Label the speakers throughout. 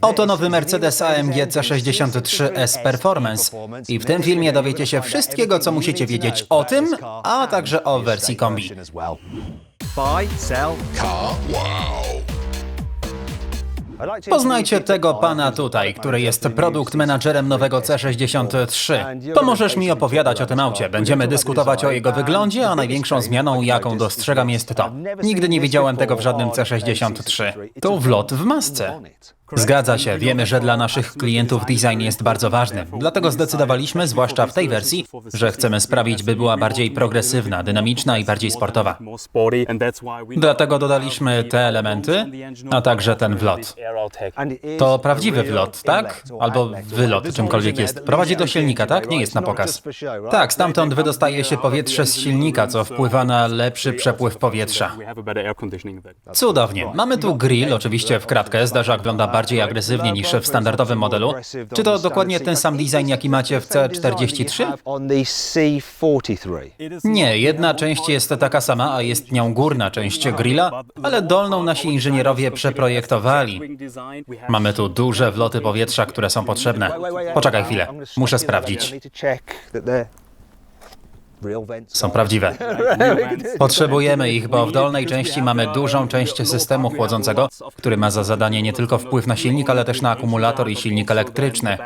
Speaker 1: Oto nowy Mercedes AMG C63S Performance i w tym filmie dowiecie się wszystkiego, co musicie wiedzieć o tym, a także o wersji kombi. Poznajcie tego pana tutaj, który jest produkt menadżerem nowego C63. Pomożesz mi opowiadać o tym aucie. Będziemy dyskutować o jego wyglądzie, a największą zmianą, jaką dostrzegam, jest to. Nigdy nie widziałem tego w żadnym C63. To wlot w masce. Zgadza się, wiemy, że dla naszych klientów design jest bardzo ważny. Dlatego zdecydowaliśmy, zwłaszcza w tej wersji, że chcemy sprawić, by była bardziej progresywna, dynamiczna i bardziej sportowa. Dlatego dodaliśmy te elementy, a także ten wlot. To prawdziwy wlot, tak? Albo wylot, czymkolwiek jest. Prowadzi do silnika, tak? Nie jest na pokaz. Tak, stamtąd wydostaje się powietrze z silnika, co wpływa na lepszy przepływ powietrza. Cudownie. Mamy tu grill, oczywiście w kratkę. Zdarza wygląda bardziej agresywnie niż w standardowym modelu. Czy to dokładnie ten sam design, jaki macie w C43?
Speaker 2: On the C43.
Speaker 1: Nie, jedna część jest taka sama, a jest nią górna część grilla, ale dolną nasi inżynierowie przeprojektowali. Mamy tu duże wloty powietrza, które są potrzebne. Poczekaj chwilę, muszę sprawdzić. Są prawdziwe. Potrzebujemy ich, bo w dolnej części mamy dużą część systemu chłodzącego, który ma za zadanie nie tylko wpływ na silnik, ale też na akumulator i silnik elektryczny.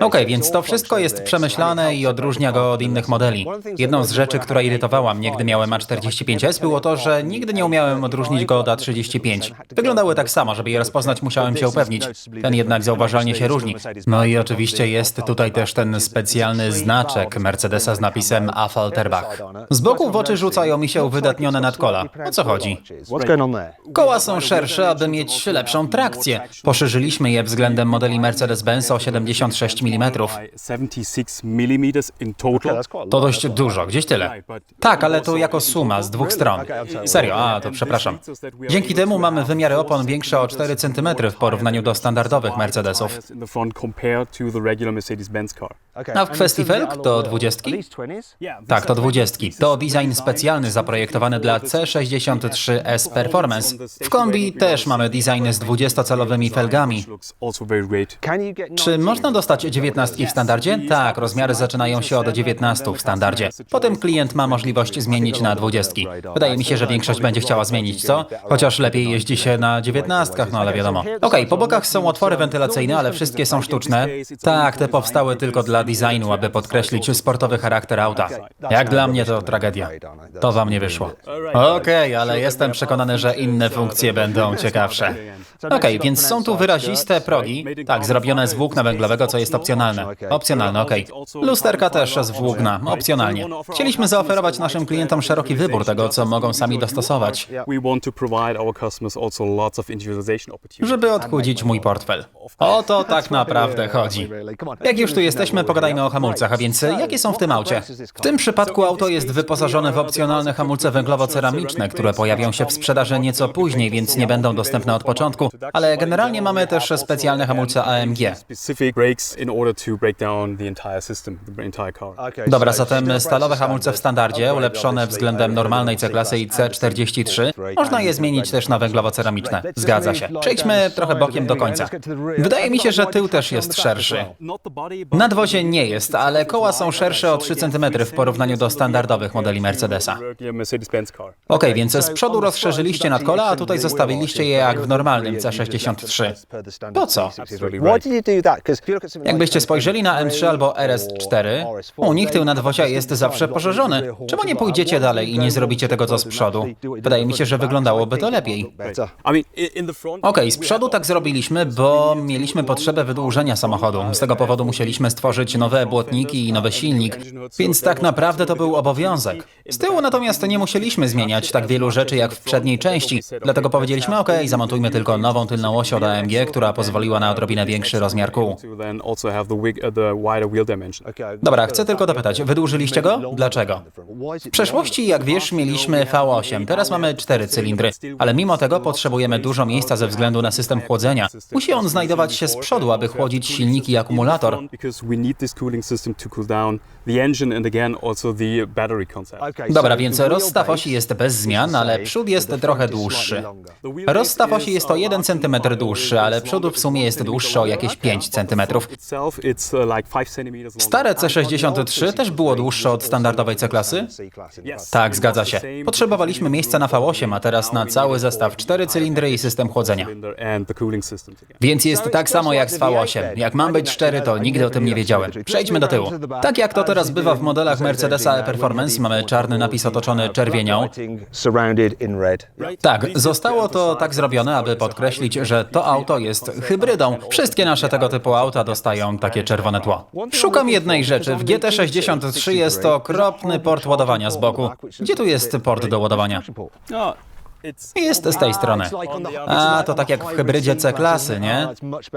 Speaker 1: Okej, więc to wszystko jest przemyślane i odróżnia go od innych modeli. Jedną z rzeczy, która irytowała mnie, gdy miałem A45S, było to, że nigdy nie umiałem odróżnić go od A35. Wyglądały tak samo, żeby je rozpoznać, musiałem się upewnić. Ten jednak zauważalnie się różni. No i oczywiście jest tutaj też ten specjalny znaczek Mercedesa z napisem Affalterbach. Z boku w oczy rzucają mi się uwydatnione nadkola. O co chodzi? Koła są szersze, aby mieć lepszą trakcję. Poszerzyliśmy je względem modeli Mercedes-Benz o 76 mm.
Speaker 3: By 76 millimeters in total.
Speaker 1: To dość dużo, gdzieś tyle. Tak, ale to jako suma z dwóch stron. Serio, a to przepraszam. Dzięki temu mamy wymiary opon większe o 4 cm w porównaniu do standardowych Mercedesów. A w kwestii felg to dwudziestki? Tak, to dwudziestki. To design specjalny zaprojektowany dla C63S Performance. W kombi też mamy design z 20-calowymi felgami. Czy można dostać 19 w standardzie? Tak, rozmiary zaczynają się od 19 w standardzie. Potem klient ma możliwość zmienić na 20. Wydaje mi się, że większość będzie chciała zmienić, co? Chociaż lepiej jeździ się na 19, no ale wiadomo. Okej, po bokach są otwory wentylacyjne, ale wszystkie są sztuczne. Tak, te powstały tylko dla designu, aby podkreślić sportowy charakter auta. Jak dla mnie to tragedia. To wam nie wyszło. Okej, ale jestem przekonany, że inne funkcje będą ciekawsze. Okej, więc są tu wyraziste progi, tak, zrobione z włókna węglowego, co jest opcjonalne. Opcjonalne, okej. Lusterka też z włókna, opcjonalnie. Chcieliśmy zaoferować naszym klientom szeroki wybór tego, co mogą sami dostosować, żeby odchudzić mój portfel. O to tak naprawdę chodzi. Jak już tu jesteśmy, pogadajmy o hamulcach, a więc jakie są w tym aucie? W tym przypadku auto jest wyposażone w opcjonalne hamulce węglowo-ceramiczne, które pojawią się w sprzedaży nieco później, więc nie będą dostępne od początku, ale generalnie mamy też specjalne hamulce AMG. Dobra, zatem stalowe hamulce w standardzie, ulepszone względem normalnej C-klasy i C43, można je zmienić też na węglowo-ceramiczne. Zgadza się. Przejdźmy trochę bokiem do końca. Wydaje mi się, że tył też jest szerszy. Nadwozie nie jest, ale koła są szersze o 3 cm w porównaniu do standardowych modeli Mercedesa. Okej, więc z przodu rozszerzyliście nadkola, a tutaj zostawiliście je jak w normalnym C63. Po co? Jakbyście spojrzeli na M3 albo RS4, u nich tył nadwozia jest zawsze poszerzony. Czemu nie pójdziecie dalej i nie zrobicie tego, co z przodu? Wydaje mi się, że wyglądałoby to lepiej. Okej, z przodu tak zrobiliśmy, bo mieliśmy potrzebę wydłużenia samochodu. Z tego powodu musieliśmy stworzyć nowe błotniki i nowy silnik, więc tak naprawdę to był obowiązek. Z tyłu natomiast nie musieliśmy zmieniać tak wielu rzeczy jak w przedniej części, dlatego powiedzieliśmy, ok, zamontujmy tylko nową tylną oś od AMG, która pozwoliła na odrobinę większy rozmiar kół. Dobra, chcę tylko dopytać, wydłużyliście go? Dlaczego? W przeszłości, jak wiesz, mieliśmy V8, teraz mamy cztery cylindry, ale mimo tego potrzebujemy dużo miejsca ze względu na system chłodzenia. Musi on znajdować się z przodu, aby chłodzić silniki i akumulator.
Speaker 3: System to cool down the engine and again also the battery concept.
Speaker 1: Dobra, więc rozstaw osi jest bez zmian, ale przód jest trochę dłuższy. Rozstaw osi jest o 1 cm dłuższy, ale przód w sumie jest dłuższy o jakieś 5 cm.
Speaker 3: Uh, like 5 centimeters long.
Speaker 1: Stare C63 też było dłuższe od standardowej C-klasy? Tak, zgadza się. Potrzebowaliśmy miejsca na V8, a teraz na cały zestaw 4 cylindry i system chłodzenia. Więc jest tak samo jak z V8. Jak mam być szczery, to nigdy o tym nie wiedziałem. Przejdźmy do tyłu. Tak jak to teraz bywa w modelach Mercedesa E-Performance, mamy czarny napis otoczony czerwienią. Tak, zostało to tak zrobione, aby podkreślić, że to auto jest hybrydą. Wszystkie nasze tego typu auta dostają takie czerwone tło. Szukam jednej rzeczy. W GT63 jest to okropny port ładowania z boku. Gdzie tu jest port do ładowania? Jest z tej strony. A, to tak jak w hybrydzie C-klasy, nie?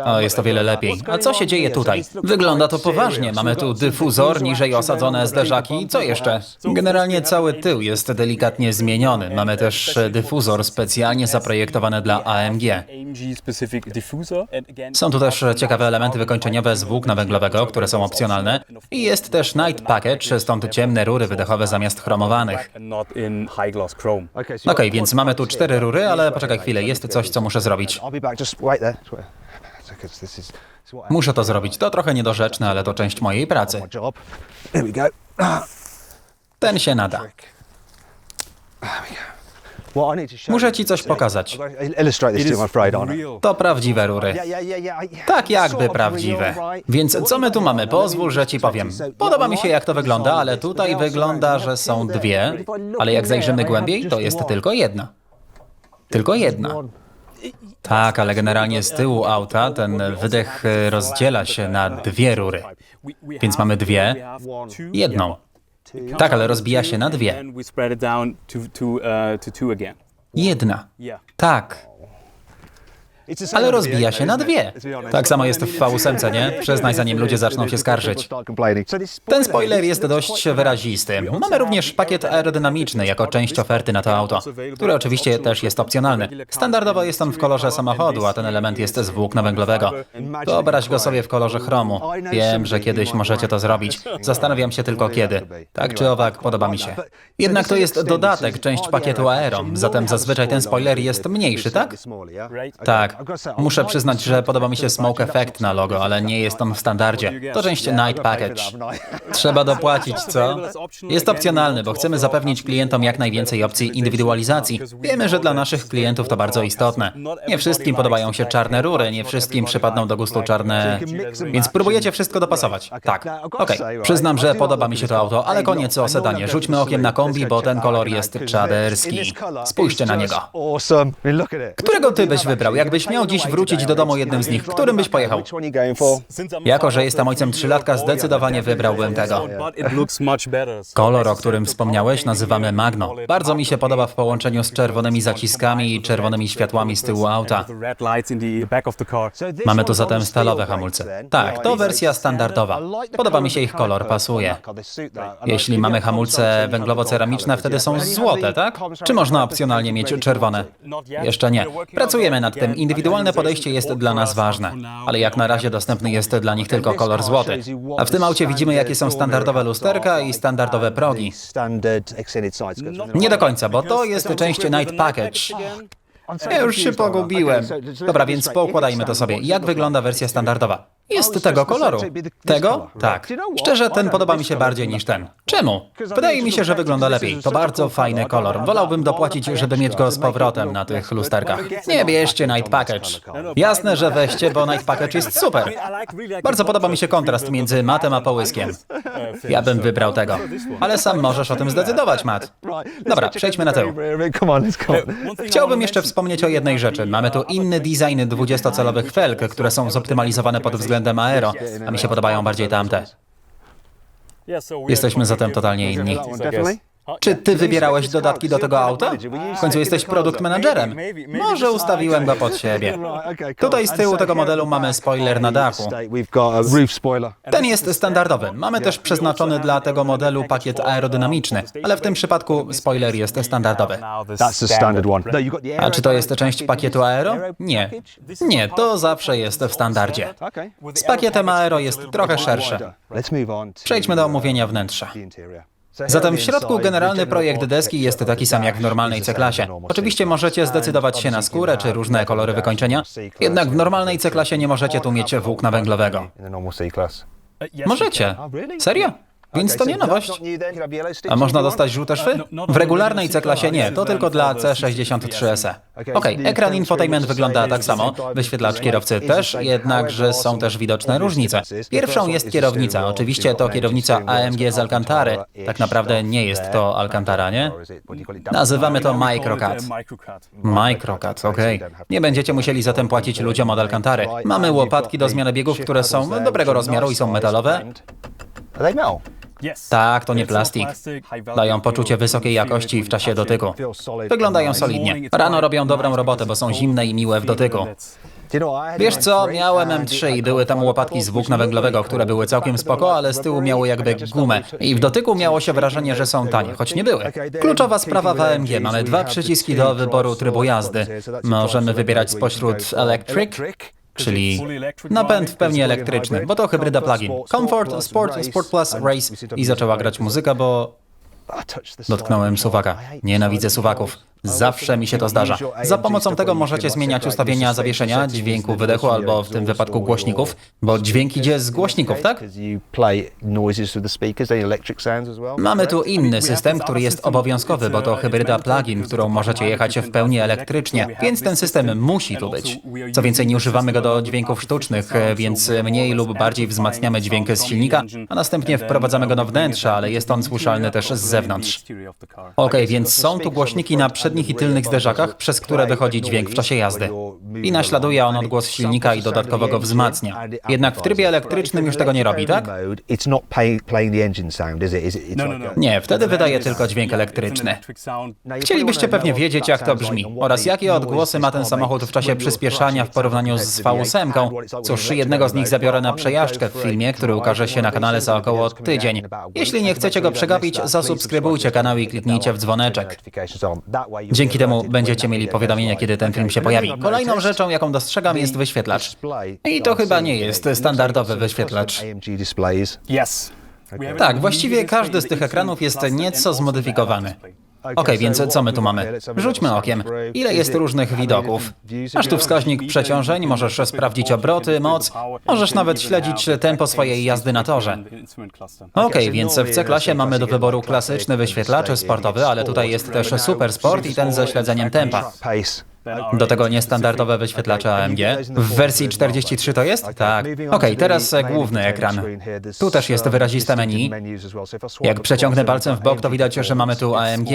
Speaker 1: O, jest o wiele lepiej. A co się dzieje tutaj? Wygląda to poważnie. Mamy tu dyfuzor, niżej osadzone zderzaki. Co jeszcze? Generalnie cały tył jest delikatnie zmieniony. Mamy też dyfuzor specjalnie zaprojektowany dla AMG. Są tu też ciekawe elementy wykończeniowe z włókna węglowego, które są opcjonalne. I jest też Night Package, stąd ciemne rury wydechowe zamiast chromowanych. Okej, więc mamy tu cztery rury, ale poczekaj chwilę, jest coś, co muszę zrobić. Muszę to zrobić. To trochę niedorzeczne, ale to część mojej pracy. Ten się nada. Muszę ci coś pokazać.
Speaker 2: To
Speaker 1: prawdziwe rury. Tak jakby prawdziwe. Więc co my tu mamy? Pozwól, że ci powiem. Podoba mi się jak to wygląda, ale tutaj wygląda, że są dwie. Ale jak zajrzymy głębiej, to jest tylko jedna. Tylko jedna. Tak, ale generalnie z tyłu auta ten wydech e, rozdziela się na dwie rury. Więc mamy dwie, jedną. Tak, ale rozbija się na dwie.
Speaker 3: Again.
Speaker 1: Jedna. Tak. Ale rozbija
Speaker 2: V8,
Speaker 1: się na dwie. Tak samo jest w V8, nie? Przyznaj, zanim ludzie zaczną się skarżyć. Ten spoiler jest dość wyrazisty. Mamy również pakiet aerodynamiczny jako część oferty na to auto, który oczywiście też jest opcjonalny. Standardowo jest on w kolorze samochodu, a ten element jest z włókna węglowego. Wyobraź go sobie w kolorze chromu. Wiem, że kiedyś możecie to zrobić. Zastanawiam się tylko kiedy. Tak czy owak, podoba mi się. Jednak to jest dodatek, część pakietu aero, zatem zazwyczaj ten spoiler jest mniejszy, tak? Tak. Muszę przyznać, że podoba mi się smoke effect na logo, ale nie jest on w standardzie. To część Night Package. Trzeba dopłacić, co? Jest opcjonalny, bo chcemy zapewnić klientom jak najwięcej opcji indywidualizacji. Wiemy, że dla naszych klientów to bardzo istotne. Nie wszystkim podobają się czarne rury, nie wszystkim przypadną do gustu czarne... Więc próbujecie wszystko dopasować. Tak. Okej, przyznam, że podoba mi się to auto, ale koniec o sedanie. Rzućmy okiem na kombi, bo ten kolor jest czaderski. Spójrzcie na niego. Którego ty byś wybrał? Jakbyś miał dziś wrócić do domu jednym z nich, którym byś pojechał? Jako, że jestem ojcem trzylatka, zdecydowanie wybrałbym tego. Kolor, o którym wspomniałeś, nazywamy Magno. Bardzo mi się podoba w połączeniu z czerwonymi zaciskami i czerwonymi światłami z tyłu auta. Mamy tu zatem stalowe hamulce. Tak, to wersja standardowa. Podoba mi się ich kolor, pasuje. Jeśli mamy hamulce węglowo-ceramiczne, wtedy są złote, tak? Czy można opcjonalnie mieć czerwone? Jeszcze nie. Pracujemy nad tym. Indywidualne podejście jest dla nas ważne. Ale jak na razie dostępny jest dla nich tylko kolor złoty. A w tym aucie widzimy, jakie są standardowe lusterka i standardowe progi. Nie do końca, bo to jest część Night Package. Ja już się pogubiłem. Dobra, więc poukładajmy to sobie. Jak wygląda wersja standardowa? Jest tego koloru. Tego? Tak. Szczerze, ten podoba mi się bardziej niż ten. Czemu? Wydaje mi się, że wygląda lepiej. To bardzo fajny kolor. Wolałbym dopłacić, żeby mieć go z powrotem na tych lusterkach. Nie bierzcie Night Package. Jasne, że weźcie, bo Night Package jest super. Bardzo podoba mi się kontrast między matem a połyskiem. Ja bym wybrał tego. Ale sam możesz o tym zdecydować, Matt. Dobra, przejdźmy na tył. Chciałbym jeszcze wspomnieć o jednej rzeczy. Mamy tu inny design 20-calowych felg, które są zoptymalizowane pod względem aero, a mi się podobają bardziej tamte. Jesteśmy zatem totalnie inni. Czy ty wybierałeś dodatki do tego auta? W końcu jesteś produkt menadżerem. Może ustawiłem go pod siebie. Tutaj z tyłu tego modelu mamy spoiler na dachu. Ten jest standardowy. Mamy też przeznaczony dla tego modelu pakiet aerodynamiczny, ale w tym przypadku spoiler jest standardowy.
Speaker 2: That's the standard one. No,
Speaker 1: A czy to jest część pakietu aero? Nie. Nie, to zawsze jest w standardzie. Z pakietem aero jest trochę szersze. Przejdźmy do omówienia wnętrza. Zatem w środku generalny projekt deski jest taki sam jak w normalnej C-klasie. Oczywiście możecie zdecydować się na skórę czy różne kolory wykończenia, jednak w normalnej C-klasie nie możecie tu mieć włókna węglowego. Możecie. Serio? Więc
Speaker 2: Okay,
Speaker 1: to nie nowość. A można dostać żółte szwy? W regularnej C-klasie nie, to tylko dla C63SE. Okej, ekran infotainment wygląda tak samo, wyświetlacz kierowcy też, jednakże są też widoczne różnice. Pierwszą jest kierownica, oczywiście to kierownica AMG z Alcantary. Tak naprawdę nie jest to Alcantara, nie? Nazywamy to Microcat. Microcat, okej. Nie będziecie musieli zatem płacić ludziom od Alcantary. Mamy łopatki do zmiany biegów, które są dobrego rozmiaru i są metalowe.
Speaker 2: Are they metal?
Speaker 1: Tak, to nie plastik. Dają poczucie wysokiej jakości w czasie dotyku. Wyglądają solidnie. Rano robią dobrą robotę, bo są zimne i miłe w dotyku. Wiesz co,
Speaker 2: M3
Speaker 1: miałem
Speaker 2: and
Speaker 1: M3 i były tam łopatki z włókna węglowego, które były całkiem spoko, ale z tyłu miały jakby gumę. I w dotyku miało się wrażenie, że są tanie, choć nie były. Kluczowa sprawa w AMG. Mamy dwa przyciski do wyboru trybu jazdy. Możemy wybierać spośród Electric, czyli napęd w pełni elektryczny, bo to hybryda plug-in. Comfort, Sport, Sport Plus, Race i zaczęła grać muzyka, bo dotknąłem suwaka. Nienawidzę suwaków. Zawsze mi się to zdarza. Za pomocą tego możecie zmieniać ustawienia zawieszenia, dźwięku wydechu albo w tym wypadku głośników, bo dźwięk idzie z głośników, tak? Mamy tu inny system, który jest obowiązkowy, bo to hybryda plug-in, którą możecie jechać w pełni elektrycznie, więc ten system musi tu być. Co więcej, nie używamy go do dźwięków sztucznych, więc mniej lub bardziej wzmacniamy dźwięk z silnika, a następnie wprowadzamy go do wnętrza, ale jest on słyszalny też z zewnątrz. Okej, więc są tu głośniki na przednich i tylnych zderzakach, przez które wychodzi dźwięk w czasie jazdy. I naśladuje on odgłos silnika i dodatkowo go wzmacnia. Jednak w trybie elektrycznym już tego nie robi, tak? Nie, wtedy wydaje tylko dźwięk elektryczny. Chcielibyście pewnie wiedzieć, jak to brzmi oraz jakie odgłosy ma ten samochód w czasie przyspieszania w porównaniu z V8. Cóż, jednego z nich zabiorę na przejażdżkę w filmie, który ukaże się na kanale za około tydzień. Jeśli nie chcecie go przegapić, zasubskrybujcie kanał i kliknijcie w dzwoneczek. Dzięki temu będziecie mieli powiadomienia, kiedy ten film się pojawi. Kolejną rzeczą, jaką dostrzegam, jest wyświetlacz. I to chyba nie jest standardowy wyświetlacz. Tak, właściwie każdy z tych ekranów jest nieco zmodyfikowany. Okej, więc co my tu mamy? Rzućmy okiem. Ile jest różnych widoków? Masz tu wskaźnik przeciążeń, możesz sprawdzić obroty, moc, możesz nawet śledzić tempo swojej jazdy na torze. Okej, więc w C-klasie mamy do wyboru klasyczny wyświetlacz sportowy, ale tutaj jest też Super Sport i ten ze śledzeniem tempa. Do tego niestandardowe wyświetlacze AMG. W wersji 43 to jest? Tak. Okej, teraz główny ekran. Tu też jest wyraziste menu. Jak przeciągnę palcem w bok, to widać, że mamy tu AMG.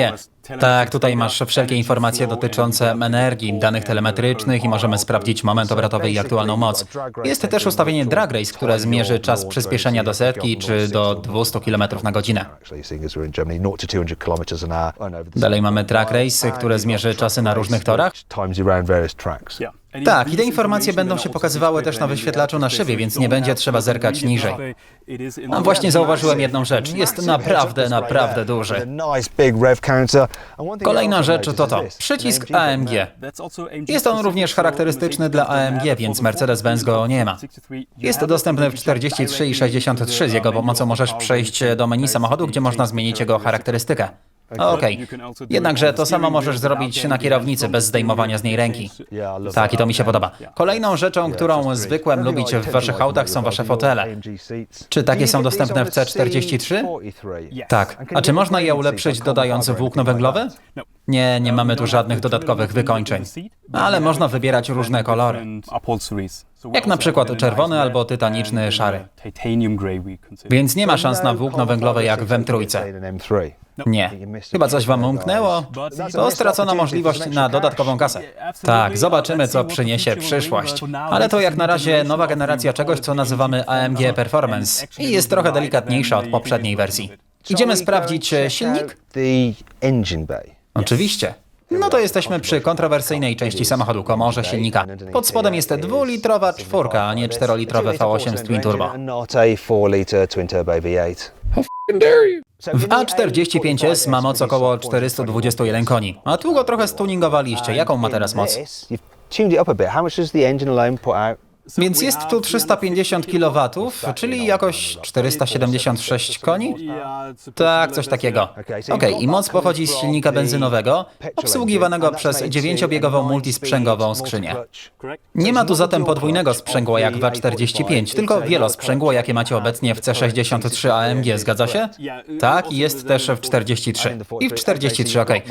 Speaker 1: Tak, tutaj masz wszelkie informacje dotyczące energii, danych telemetrycznych i możemy sprawdzić moment obrotowy i aktualną moc. Jest też ustawienie Drag Race, które zmierzy czas przyspieszenia do setki czy do 200 km na godzinę. Dalej mamy Track Race, które zmierzy czasy na różnych torach. Tak, i te informacje będą się pokazywały też na wyświetlaczu na szybie, więc nie będzie trzeba zerkać niżej. A właśnie zauważyłem jedną rzecz. Jest naprawdę, naprawdę duży. Kolejna rzecz to to. Przycisk AMG. Jest on również charakterystyczny dla AMG, więc Mercedes-Benz go nie ma. Jest dostępny w 43 i 63. Z jego pomocą możesz przejść do menu samochodu, gdzie można zmienić jego charakterystykę. Okej. Jednakże to samo możesz zrobić na kierownicy bez zdejmowania z niej ręki. Tak, i to mi się podoba. Kolejną rzeczą, którą zwykłem lubić w waszych autach są wasze fotele. Czy takie są dostępne w C43? Tak. A czy można je ulepszyć dodając włókno węglowe? Nie, nie mamy tu żadnych dodatkowych wykończeń. Ale można wybierać różne kolory. Jak na przykład czerwony albo tytaniczny szary. Więc nie ma szans na włókno węglowe jak w M3. Nie. Chyba coś wam umknęło? To stracona możliwość na dodatkową kasę. Tak, zobaczymy, co przyniesie przyszłość. Ale to jak na razie nowa generacja czegoś, co nazywamy AMG Performance i jest trochę delikatniejsza od poprzedniej wersji. Idziemy sprawdzić e, silnik? Oczywiście. No to jesteśmy przy kontrowersyjnej części samochodu, komorze silnika. Pod spodem jest dwulitrowa czwórka, a nie czterolitrowe V8 z twin turbo.
Speaker 2: Not a 4-litre twin turbo V8.
Speaker 1: W A45S ma moc około 421 koni, a tu go trochę stuningowaliście. Jaką ma teraz moc? Więc jest tu 350 kW, czyli jakoś 476 koni? Tak, coś takiego. Okej, i moc pochodzi z silnika benzynowego, obsługiwanego przez dziewięciobiegową multisprzęgową skrzynię. Nie ma tu zatem podwójnego sprzęgła jak w A45, tylko wielosprzęgło, jakie macie obecnie w C63 AMG, zgadza się? Tak, i jest też w 43. I w 43, okej.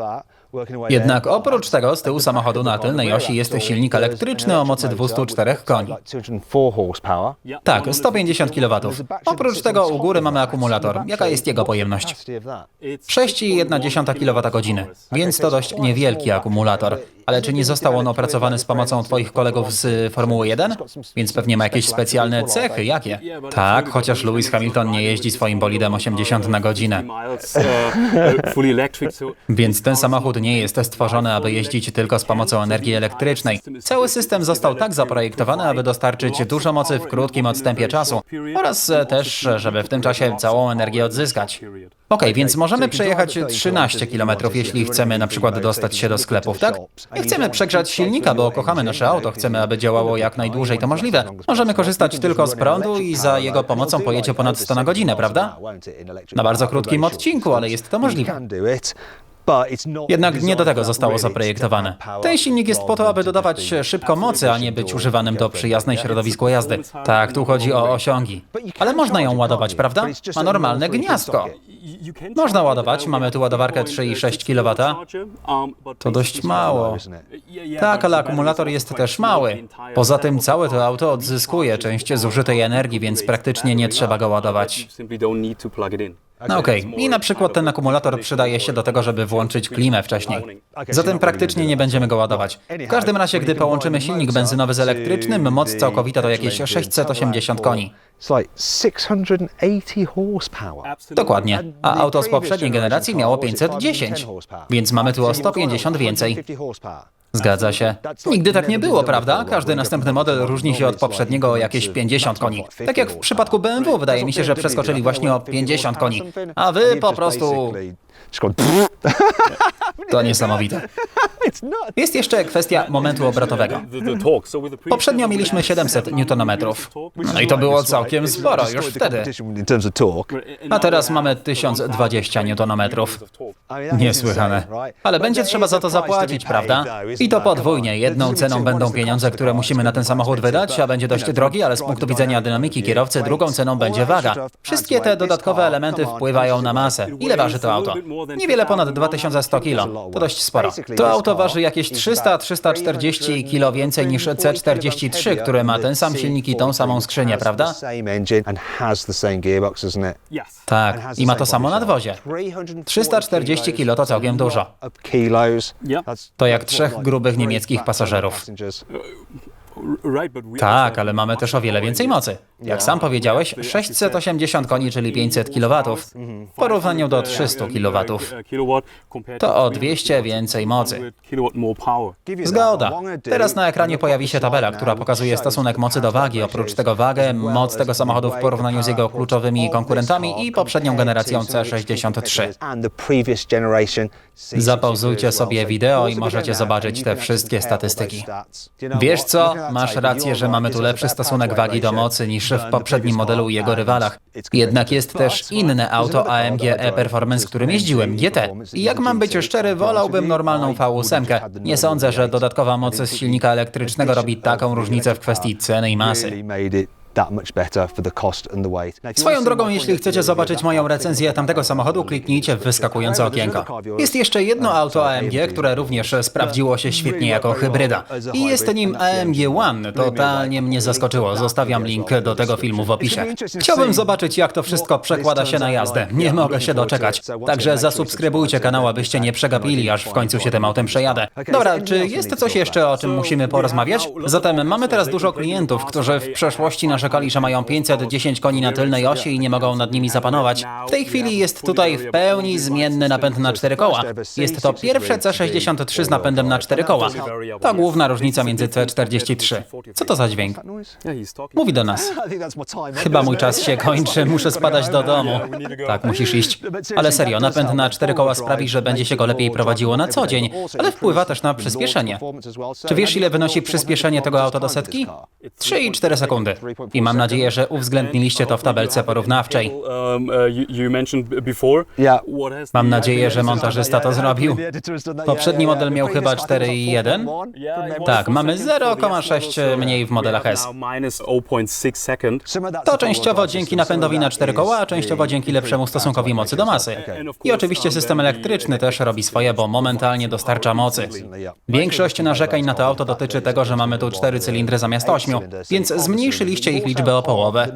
Speaker 1: Jednak oprócz tego z tyłu samochodu na tylnej osi jest silnik elektryczny o mocy 204 koni.
Speaker 2: Like 204 horsepower.
Speaker 1: Tak, 150 kW. Oprócz tego u góry mamy akumulator. Jaka jest jego pojemność?
Speaker 2: Capacity of that.
Speaker 1: 6,1 kWh, więc to dość niewielki akumulator. Ale czy nie został on opracowany z pomocą Twoich kolegów z Formuły 1? Więc pewnie ma jakieś specjalne cechy. Jakie? Tak, chociaż Lewis Hamilton nie jeździ swoim bolidem 80 na godzinę. Więc ten samochód nie jest stworzony, aby jeździć tylko z pomocą energii elektrycznej. Cały system został tak zaprojektowany, aby dostarczyć dużo mocy w krótkim odstępie czasu oraz też, żeby w tym czasie całą energię odzyskać. Okej, więc możemy przejechać 13 km, jeśli chcemy na przykład dostać się do sklepów, tak? Nie chcemy przegrzać silnika, bo kochamy nasze auto, chcemy, aby działało jak najdłużej to możliwe. Możemy korzystać tylko z prądu i za jego pomocą pojedzie ponad 100 na godzinę, prawda? Na bardzo krótkim odcinku, ale jest to możliwe. Jednak nie do tego zostało zaprojektowane. Ten silnik jest po to, aby dodawać szybko mocy, a nie być używanym do przyjaznej środowisku jazdy. Tak, tu chodzi o osiągi. Ale można ją ładować, prawda? Ma normalne gniazdko. Można ładować, mamy tu ładowarkę 3,6 kW. To dość mało. Tak, ale akumulator jest też mały. Poza tym całe to auto odzyskuje część zużytej energii, więc praktycznie nie trzeba go ładować. No okej, i na przykład ten akumulator przydaje się do tego, żeby włączyć klimę wcześniej. Zatem praktycznie nie będziemy go ładować. W każdym razie, gdy połączymy silnik benzynowy z elektrycznym, moc całkowita to jakieś 680 koni.
Speaker 2: It's like 680 horsepower.
Speaker 1: Dokładnie. A auto z poprzedniej generacji miało 510, więc mamy tu o 150 więcej. Zgadza się. Nigdy tak nie było, prawda? Każdy następny model różni się od poprzedniego o jakieś 50 koni. Tak jak w przypadku BMW, wydaje mi się, że przeskoczyli właśnie o 50 koni. A wy po prostu... To niesamowite. Jest jeszcze kwestia momentu obrotowego. Poprzednio mieliśmy 700 Nm. No i to było całkiem sporo już wtedy. A teraz mamy 1020 Nm. Niesłychane. Ale będzie trzeba za to zapłacić, prawda? I to podwójnie. Jedną ceną będą pieniądze, które musimy na ten samochód wydać, a będzie dość drogi, ale z punktu widzenia dynamiki kierowcy drugą ceną będzie waga. Wszystkie te dodatkowe elementy wpływają na masę. Ile waży to auto? Niewiele ponad 2100 kg. To dość sporo. To auto waży jakieś 300-340 kg więcej niż C43, które ma ten sam silnik i tą samą skrzynię, prawda? Tak, i ma to samo nadwozie. 340 kg to całkiem dużo. To jak trzech grubych niemieckich pasażerów. Tak, ale mamy też o wiele więcej mocy. Jak sam powiedziałeś, 680 koni, czyli 500 kW, w porównaniu do 300 kW. To o 200 więcej mocy. Zgoda. Teraz na ekranie pojawi się tabela, która pokazuje stosunek mocy do wagi, oprócz tego wagę, moc tego samochodu w porównaniu z jego kluczowymi konkurentami i poprzednią generacją C63. Zapauzujcie sobie wideo i możecie zobaczyć te wszystkie statystyki. Wiesz co? Masz rację, że mamy tu lepszy stosunek wagi do mocy niż w poprzednim modelu i jego rywalach. Jednak jest też inne auto AMG e-Performance, którym jeździłem, GT. I jak mam być szczery, wolałbym normalną V8. Nie sądzę, że dodatkowa moc z silnika elektrycznego robi taką różnicę w kwestii ceny i masy. Swoją drogą, jeśli chcecie zobaczyć moją recenzję tamtego samochodu, kliknijcie w wyskakujące okienko. Jest jeszcze jedno auto AMG, które również sprawdziło się świetnie jako hybryda. I jest nim AMG One. Totalnie mnie zaskoczyło. Zostawiam link do tego filmu w opisie. Chciałbym zobaczyć, jak to wszystko przekłada się na jazdę. Nie mogę się doczekać. Także zasubskrybujcie kanał, abyście nie przegapili, aż w końcu się tym autem przejadę. Dobra, czy jest coś jeszcze, o czym musimy porozmawiać? Zatem mamy teraz dużo klientów, którzy w przeszłości narzekali narzekali, że mają 510 koni na tylnej osi i nie mogą nad nimi zapanować. W tej chwili jest tutaj w pełni zmienny napęd na cztery koła. Jest to pierwsze C63 z napędem na cztery koła. To główna różnica między C43. Co to za dźwięk? Mówi do nas. Chyba mój czas się kończy, muszę spadać do domu. Tak, musisz iść. Ale serio, napęd na cztery koła sprawi, że będzie się go lepiej prowadziło na co dzień, ale wpływa też na przyspieszenie. Czy wiesz, ile wynosi przyspieszenie tego auta do setki? 3,4 sekundy. I mam nadzieję, że uwzględniliście to w tabelce porównawczej. Mam nadzieję, że montażysta to zrobił. Poprzedni model miał chyba 4,1.
Speaker 3: Yeah, it was
Speaker 1: Tak, mamy
Speaker 3: for the
Speaker 1: 0,6
Speaker 3: S-Level, so
Speaker 1: mniej w modelach S.
Speaker 3: have now minus 0.6 second.
Speaker 1: To częściowo dzięki napędowi na cztery koła, a częściowo dzięki lepszemu stosunkowi mocy do masy. I oczywiście system elektryczny też robi swoje, bo momentalnie dostarcza mocy. Większość narzekań na to auto dotyczy tego, że mamy tu cztery cylindry zamiast ośmiu, więc zmniejszyliście ich liczbę o połowę.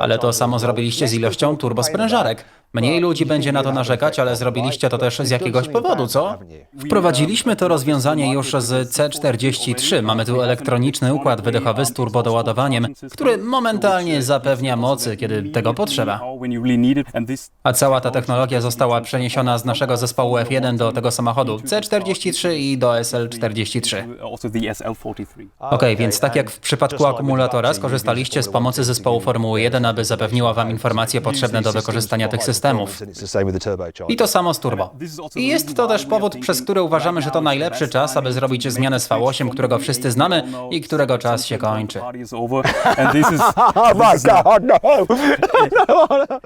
Speaker 1: Ale to samo zrobiliście z ilością turbosprężarek. Mniej ludzi będzie na to narzekać, ale zrobiliście to też z jakiegoś powodu, co? Wprowadziliśmy to rozwiązanie już z C43. Mamy tu elektroniczny układ wydechowy z turbodoładowaniem, który momentalnie zapewnia mocy, kiedy tego potrzeba. A cała ta technologia została przeniesiona z naszego zespołu F1 do tego samochodu C43 i do SL43.
Speaker 3: also the SL43.
Speaker 1: Okej, więc tak jak w przypadku akumulatora skorzystaliście z pomocy zespołu Formuły 1, aby zapewniła wam informacje potrzebne do wykorzystania tych systemów. I to samo z turbo. I jest to też powód, przez który uważamy, że to najlepszy czas, aby zrobić zmianę z V8, którego wszyscy znamy i którego czas się kończy.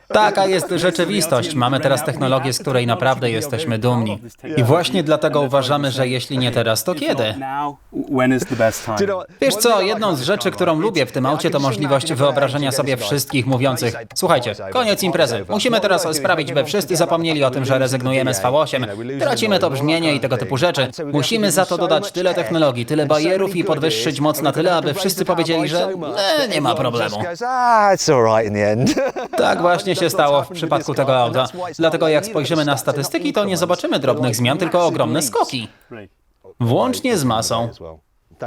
Speaker 1: Taka jest rzeczywistość. Mamy teraz technologię, z której naprawdę jesteśmy dumni. I właśnie dlatego uważamy, że jeśli nie teraz, to kiedy? Wiesz co, jedną z rzeczy, którą lubię w tym aucie, to możliwość wyobrażenia sobie wszystkich mówiących Słuchajcie, koniec imprezy. Musimy teraz sprawić, by wszyscy zapomnieli o tym, że rezygnujemy z V8. Tracimy to brzmienie i tego typu rzeczy. Musimy za to dodać tyle technologii, tyle bajerów i podwyższyć moc na tyle, aby wszyscy powiedzieli, że e, nie ma problemu.
Speaker 2: Ah.
Speaker 1: Tak właśnie się stało w przypadku tego auta. Dlatego jak spojrzymy na statystyki, to nie zobaczymy drobnych zmian, tylko ogromne skoki. Włącznie z masą.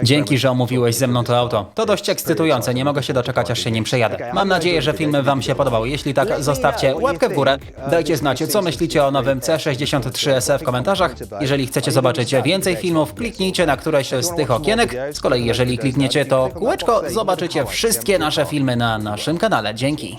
Speaker 1: Dzięki, że omówiłeś ze mną to auto. To dość ekscytujące, nie mogę się doczekać, aż się nim przejadę. Mam nadzieję, że film Wam się podobał. Jeśli tak, zostawcie łapkę w górę. Dajcie znać, co myślicie o nowym C63SE w komentarzach. Jeżeli chcecie zobaczyć więcej filmów, kliknijcie na któreś z tych okienek. Z kolei, jeżeli klikniecie to kółeczko, zobaczycie wszystkie nasze filmy na naszym kanale. Dzięki.